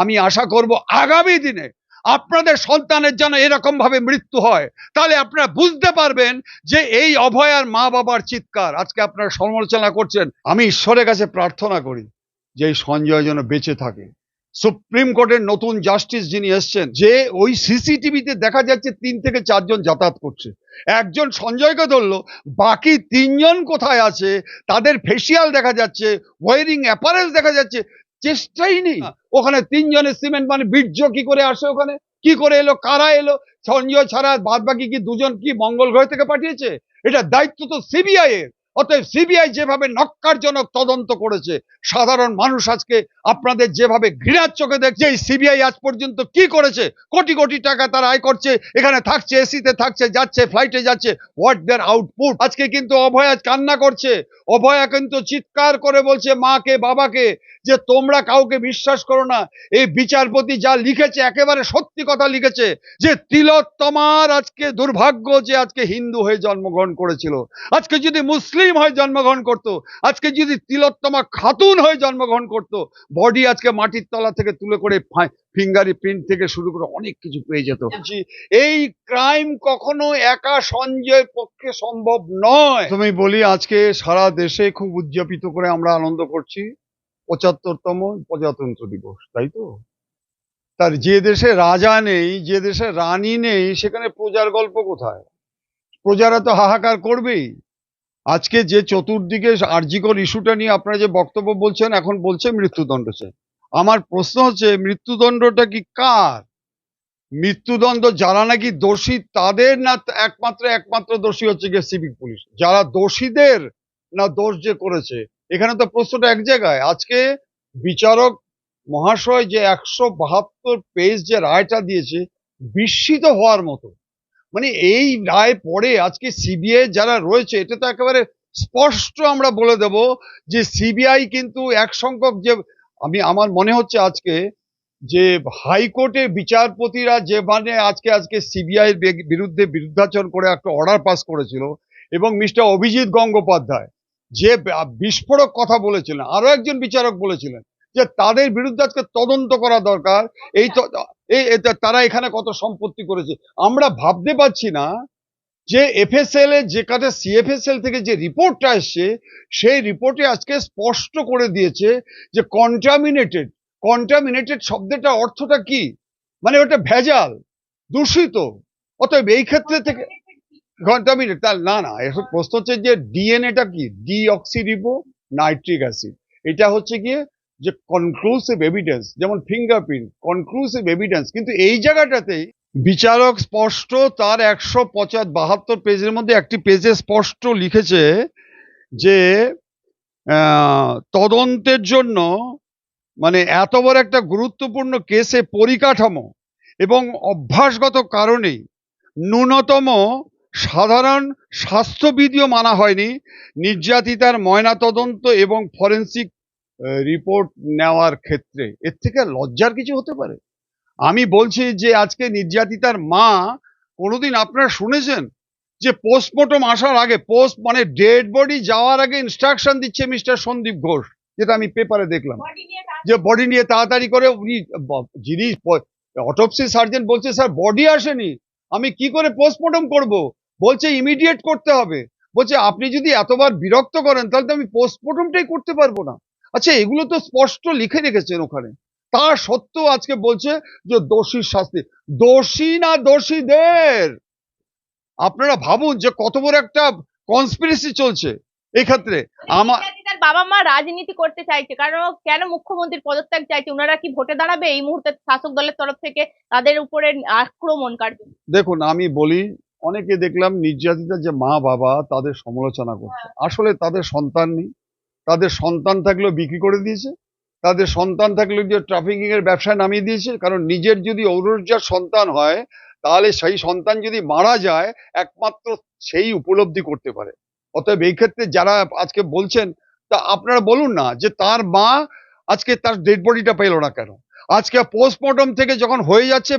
আমি আশা করব আগামী দিনে আপনাদের সন্তানের যেন এরকম ভাবে মৃত্যু হয়, তাহলে আপনারা বুঝতে পারবেন যে এই অভয়ার মা বাবার চিৎকার। আজকে আপনারা সমালোচনা করছেন, আমি ঈশ্বরের কাছে প্রার্থনা করি যে এই সঞ্জয় যেন বেঁচে থাকে। সুপ্রিম কোর্টের নতুন জাস্টিস যিনি এসছেন, যে ওই সিসিটিভিতে দেখা যাচ্ছে তিন থেকে চারজন যাতায়াত করছে। একজন সঞ্জয়কে ধরলো, বাকি তিনজন কোথায় আছে? তাদের ফেসিয়াল দেখা যাচ্ছে ওয়ারিং অ্যাপারেন্স দেখা যাচ্ছে চেষ্টাই নেই। ওখানে তিনজনের সিমেন্ট মানে বীর্য কি করে আসে ওখানে? কি করে এলো? কারা এলো? সঞ্জয় ছাড়া বাদ বাকি কি দুজন কি মঙ্গল গ্রহ থেকে পাঠিয়েছে? এটা দায়িত্ব তো সিবিআই এর। অতএব সিবিআই যেভাবে নক্কারজনক তদন্ত করেছে, সাধারণ মানুষ আজকে আপনাদের যেভাবে ঘৃণার চোখে দেখছে, এই সিবিআই আজ পর্যন্ত কি করেছে? কোটি কোটি টাকা তারা আয় করছে, এখানে থাকছে, এসিতে থাকছে, যাচ্ছে ফ্লাইটে যাচ্ছে হোয়াট দেয়ার আউটপুট আজকে কিন্তু অভয়া কান্না করছে। অভয়া কিন্তু চিৎকার করে বলছে, মাকে, বাবাকে, যে তোমরা কাউকে বিশ্বাস করো না। এই বিচারপতি যা লিখেছে, একেবারে সত্যি কথা লিখেছে, যে তিলোত্তমার আজকে দুর্ভাগ্য যে আজকে হিন্দু হয়ে জন্মগ্রহণ করেছিল। আজকে যদি মুসলিম হয়ে জন্মগ্রহণ করত। আজকে যদি তিলোত্তমা খাতুন হয়ে জন্মগ্রহণ করত বডি আজকে মাটির তলা থেকে তুলে করে ফিঙ্গারি প্রিন্ট থেকে শুরু করে অনেক কিছু পেয়ে যেত। এই ক্রাইম কখনো একা সঞ্জয়ের পক্ষে সম্ভব নয়। তুমি বলি আজকে সারা দেশে খুব উদযাপিত করে আমরা আনন্দ করছি। পঁচাত্তরতম প্রজাতন্ত্র দিবস তাই তো? তার যে দেশে রাজা নেই যে দেশে রানী নেই সেখানে প্রজার গল্প কোথায়? প্রজারা তো হাহাকার করবেই। আজকে যে চতুর্দিকে আর্জিকর ইস্যুটা নিয়ে আপনারা যে বক্তব্য বলছেন, এখন বলছে মৃত্যুদণ্ড চাই আমার প্রশ্ন হচ্ছে, মৃত্যুদণ্ডটা কি কার? মৃত্যুদণ্ড যারা নাকি দোষী, তাদের না একমাত্র একমাত্র দোষী হচ্ছে গিয়ে সিভিক পুলিশ? যারা দোষীদের না দোষ যে করেছে? এখানে তো প্রশ্নটা এক জায়গায়। আজকে বিচারক মহাশয় যে একশো বাহাত্তর পেজ যে রায়টা দিয়েছে, বিস্মিত হওয়ার মতো। মানে এই রায় পড়ে আজকে সিবিআই যারা রয়েছে, এটা তো একেবারে স্পষ্ট আমরা বলে দেব যে সিবিআই কিন্তু এক সংখ্যক যে, আমি, আমার মনে হচ্ছে আজকে যে হাইকোর্টে বিচারপতিরা যে মানে আজকে আজকে সিবিআই বিরুদ্ধে বিরুদ্ধাচরণ করে একটা অর্ডার পাস করেছিল এবং মিস্টার অভিজিৎ গঙ্গোপাধ্যায় যে বিস্ফোরক কথা বলেছিলেন, আরও একজন বিচারক বলেছিলেন যে তাদের বিরুদ্ধে আজকে তদন্ত করা দরকার, এই এই তারা এখানে কত সম্পত্তি করেছে। আমরা ভাবতে পারছি না যে এফএসএল এর যে কাজে সিএফএসএল থেকে যে রিপোর্টটা এসছে, সেই রিপোর্টে আজকে স্পষ্ট করে দিয়েছে যে কন্টামিনেটেড কন্টামিনেটেড শব্দটা অর্থটা কি? মানে ওটা ভেজাল, দূষিত। অতএব এই ক্ষেত্রে থেকে কন্টামিনেট তার না না, এসব প্রশ্ন হচ্ছে যে ডিএনএটা কি? ডিঅক্সিরিবো নাইট্রিক অ্যাসিড এটা হচ্ছে গিয়ে যে কনক্লুসিভ এভিডেন্স যেমন ফিঙ্গারপ্রিন্ট কনক্লুসিভ এভিডেন্স কিন্তু এই জায়গাটাতেই বিচারক স্পষ্ট তার একশো পঁচাত বাহাত্তর পেজের মধ্যে একটি পেজে স্পষ্ট লিখেছে যে তদন্তের জন্য মানে এত বড় একটা গুরুত্বপূর্ণ কেসে পরিকাঠামো এবং অভ্যাসগত কারণেই ন্যূনতম সাধারণ স্বাস্থ্যবিধিও মানা হয়নি। নির্যাতিতার ময়নাতদন্ত এবং ফরেন্সিক রিপোর্ট নেওয়ার ক্ষেত্রে এর থেকে লজ্জার কিছু হতে পারে। আমি বলছি যে আজকে নির্যাতিতার মা কোনোদিন আপনারা শুনেছেন যে পোস্টমর্টম আসার আগে পোস্ট মানে ডেড বডি যাওয়ার আগে ইনস্ট্রাকশন দিচ্ছে মিস্টার সন্দীপ ঘোষ যেটা আমি পেপারে দেখলাম। যে বডি নিয়ে তাড়াতাড়ি করে উনি যিনি অটোপসি সার্জন বলছে স্যার বডি আসেনি আমি কি করে পোস্টমর্টম করব? বলছে ইমিডিয়েট করতে হবে। বলছে আপনি যদি এতবার বিরক্ত করেন তাহলে তো আমি পোস্টমর্টমটাই করতে পারব না। আচ্ছা এগুলো তো স্পষ্ট লিখে রেখেছেন ওখানে। তা সত্ত্বেও আজকে বলছে যে দোষীর শাস্তি। দোষী না দোষীদের? আপনারা ভাবুন যে কত বড় একটা কনস্পিরেসি চলছে এই ক্ষেত্রে আমার তার বাবা মা রাজনীতি করতে চাইছে কারণ কেন মুখ্যমন্ত্রীর পদত্যাগ চাইছে? ওনারা কি ভোটে দাঁড়াবে? এই মুহূর্তে শাসক দলের তরফ থেকে তাদের উপরে আক্রমণ কার্য দেখুন আমি বলি অনেকে দেখলাম নির্যাতিতা যে মা বাবা তাদের সমালোচনা করছে। আসলে তাদের সন্তান নেই। তাদের সন্তান থাকলেও বিক্রি করে দিয়েছে। তাদের সন্তান থাকলেও যে ট্রাফিকিং এর ব্যবসায় নামিয়ে দিয়েছে, কারণ নিজের যদি ঔরজ্জার সন্তান হয়, তাহলে সেই সন্তান যদি মারা যায়, একমাত্র সেই উপলব্ধি করতে পারে। অতএব এই ক্ষেত্রে যারা আজকে বলছেন, তা আপনারা বলুন না যে তার মা আজকে তার ডেড বডিটা পেল না কেন? আজকে পোস্টমর্টম থেকে যখন হয়ে যাচ্ছে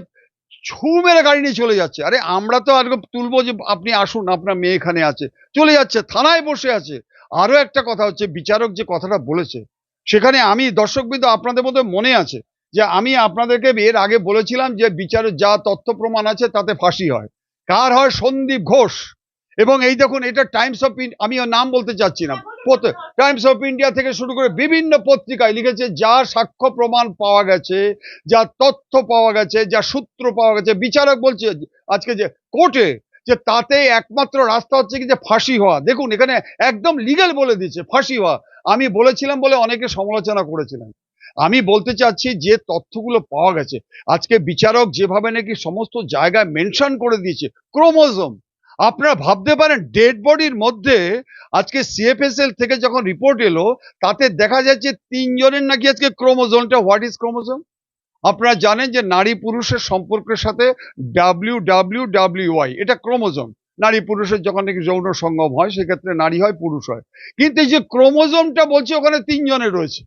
ছু মেরে গাড়ি নিয়ে চলে যাচ্ছে। আরে আমরা তো আজকে তুলবো যে আপনি আসুন, আপনার মেয়ে এখানে আছে। চলে যাচ্ছে, থানায় বসে আছে। আরও একটা কথা হচ্ছে, বিচারক যে কথাটা বলেছে, সেখানে আমি, দর্শকবৃন্দ, আপনাদের মধ্যে মনে আছে যে আমি আপনাদেরকে এর আগে বলেছিলাম যে বিচারের যা তথ্য প্রমাণ আছে তাতে ফাঁসি হয়। কার হয় সন্দীপ ঘোষ? এবং এই দেখুন, এটা টাইমস অফ আমি ওর নাম বলতে চাচ্ছি না। টাইমস অফ ইন্ডিয়া থেকে শুরু করে বিভিন্ন পত্রিকায় লিখেছে যা সাক্ষ্য প্রমাণ পাওয়া গেছে, যা তথ্য পাওয়া গেছে, যা সূত্র পাওয়া গেছে। বিচারক বলছে আজকে যে কোর্টে, যে তাতে একমাত্র রাস্তা হচ্ছে কি যে ফাঁসি হওয়া। দেখুন, এখানে একদম লিগাল বলে দিচ্ছে, ফাঁসি হওয়া। আমি বলেছিলাম বলে অনেকে সমালোচনা করেছিলেন। আমি বলতে চাচ্ছি যে তথ্যগুলো পাওয়া গেছে। আজকে বিচারক যেভাবে নাকি সমস্ত জায়গায় মেনশন করে দিয়েছে, ক্রোমোজোম আপনারা ভাবতে পারেন ডেড বডির মধ্যে আজকে সিএফএসএল থেকে যখন রিপোর্ট এলো, তাতে দেখা যাচ্ছে তিনজনের নাকি আজকে ক্রোমোজোমটা হোয়াট ইজ ক্রোমোজোম আপনারা জানেন যে নারী পুরুষের সম্পর্কের সাথে ডাব্লিউ ডাব্লিউ ডাব্লিউ ওয়াই এটা ক্রোমোজোম নারী পুরুষের যখন নাকি যৌন সঙ্গম হয়, সেক্ষেত্রে নারী হয়, পুরুষ হয়। কিন্তু এই যে ক্রোমোজোমটা বলছে, ওখানে তিনজনের রয়েছে।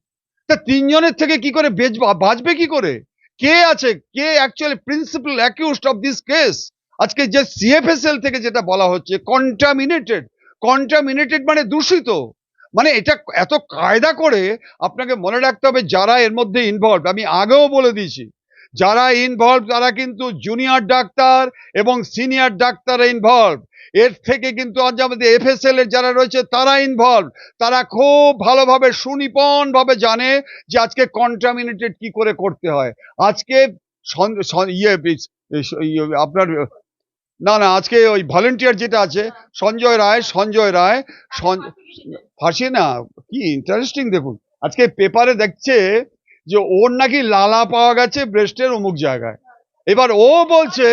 তা তিনজনের থেকে কি করে বেচ বাঁচবে কি করে? কে আছে, কে actually principal accused of this case আজকে যে সিএফএসএল থেকে যেটা বলা হচ্ছে কন্টামিনেটেড কন্টামিনেটেড মানে দূষিত। মানে এটা এত কায়দা করে আপনাকে মনে রাখতে হবে যারা এর মধ্যে ইনভলভ আমি আগেও বলে দিয়েছি, যারা ইনভলভ তারা কিন্তু জুনিয়র ডাক্তার এবং সিনিয়র ডাক্তার ইনভলভ এর থেকে কিন্তু আজ আমাদের এফএসএল এর যারা রয়েছে তারা ইনভলভ তারা খুব ভালোভাবে সুনিপন ভাবে জানে যে আজকে কন্টামিনেটেড কি করে করতে হয়। আজকে ইয়ে ইয়ে আপনার না না, আজকে ওই ভলেন্টিয়ার যেটা আছে, সঞ্জয় রায় সঞ্জয় রায় ফাঁসি না, কি ইন্টারেস্টিং দেখুন। আজকে পেপারে দেখছে যে ওর নাকি লালা পাওয়া গেছে ব্রেস্টের অমুক জায়গায়। এবার ও বলছে,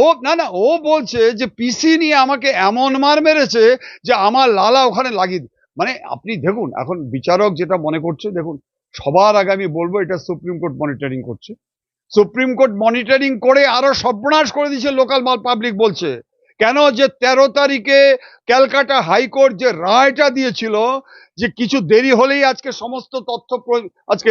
ও, না না, ও বলছে যে পিসি নিয়ে আমাকে এমন মার মেরেছে যে আমার লালা ওখানে লাগিয়ে মানে আপনি দেখুন, এখন বিচারক যেটা মনে করছে, দেখুন, সবার আগে আমি বলব এটা সুপ্রিম কোর্ট মনিটরিং করছে। সুপ্রিম কোর্ট মনিটরিং করে আরও সর্বনাশ করে দিয়েছে লোকাল পাবলিক বলছে। কেন যে তেরো তারিখে ক্যালকাটা হাইকোর্ট যে রায়টা দিয়েছিল যে কিছু দেরি হলেই আজকে সমস্ত তথ্য আজকে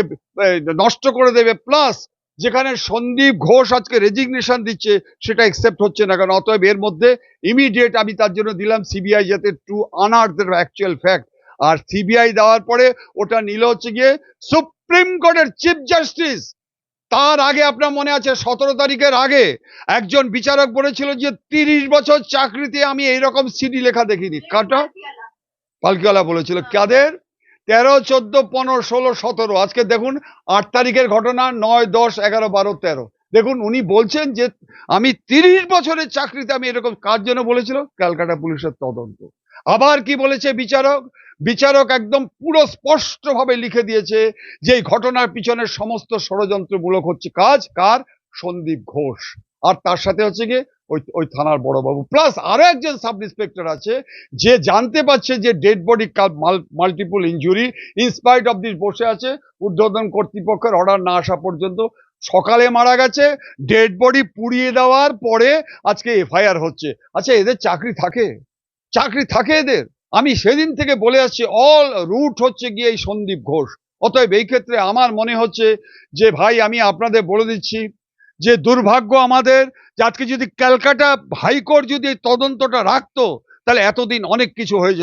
নষ্ট করে দেবে প্লাস যেখানে সন্দীপ ঘোষ আজকে রেজিগনেশন দিচ্ছে সেটা একসেপ্ট হচ্ছে না, কারণ অতএব এর মধ্যে ইমিডিয়েট আমি তার জন্য দিলাম সিবিআই যাতে টু আনার্থ অ্যাকচুয়াল ফ্যাক্ট আর সিবিআই দেওয়ার পরে ওটা নিল হচ্ছে গিয়ে সুপ্রিম কোর্টের চিফ জাস্টিস তার আগে আপনার মনে আছে, সতেরো তারিখের আগে একজন বিচারক বলেছিল যে তিরিশ বছর চাকরিতে আমি এইরকম সিডি লেখা দেখিনি। কাটা পালকিওয়ালা বলেছিল। কাদের? তেরো, চোদ্দ, পনেরো, ষোলো, সতেরো। আজকে দেখুন, আট তারিখের ঘটনা, নয়, দশ, এগারো, বারো, তেরো। দেখুন, উনি বলছেন যে, আমি তিরিশ বছরের চাকরিতে আমি এরকম কার জন্য বলেছিল? ক্যালকাটা পুলিশের তদন্ত। আবার কি বলেছে বিচারক? বিচারক একদম পুরো স্পষ্টভাবে লিখে দিয়েছে যে ঘটনার পিছনে সমস্ত ষড়যন্ত্রমূলক হচ্ছে কাজ। কার? সন্দীপ ঘোষ। আর তার সাথে হচ্ছে গিয়ে ওই ওই থানার বড়বাবু। প্লাস আরও একজন সাব ইন্সপেক্টর আছে, যে জানতে পারছে যে, dead body multiple injury in spite of this বসে আছে উদ্বোধন কর্তৃপক্ষের অর্ডার না আসা পর্যন্ত সকালে মারা গেছে ডেড বডি পুড়িয়ে দেওয়ার পরে আজকে এফআইআর হচ্ছে। আচ্ছা এদের চাকরি থাকে? চাকরি থাকে এদের? আমি সেদিন থেকে বলে আসছি অল রুট হচ্ছে গিয়ে এই সন্দীপ ঘোষ। অতএব এই ক্ষেত্রে আমার মনে হচ্ছে যে, ভাই, আমি আপনাদের বলে দিচ্ছি যে, দুর্ভাগ্য আমাদের যে, আজকে যদি ক্যালকাটা হাইকোর্ট যদি তদন্তটা রাখতো, তাহলে এতদিন অনেক কিছু হয়ে যেত।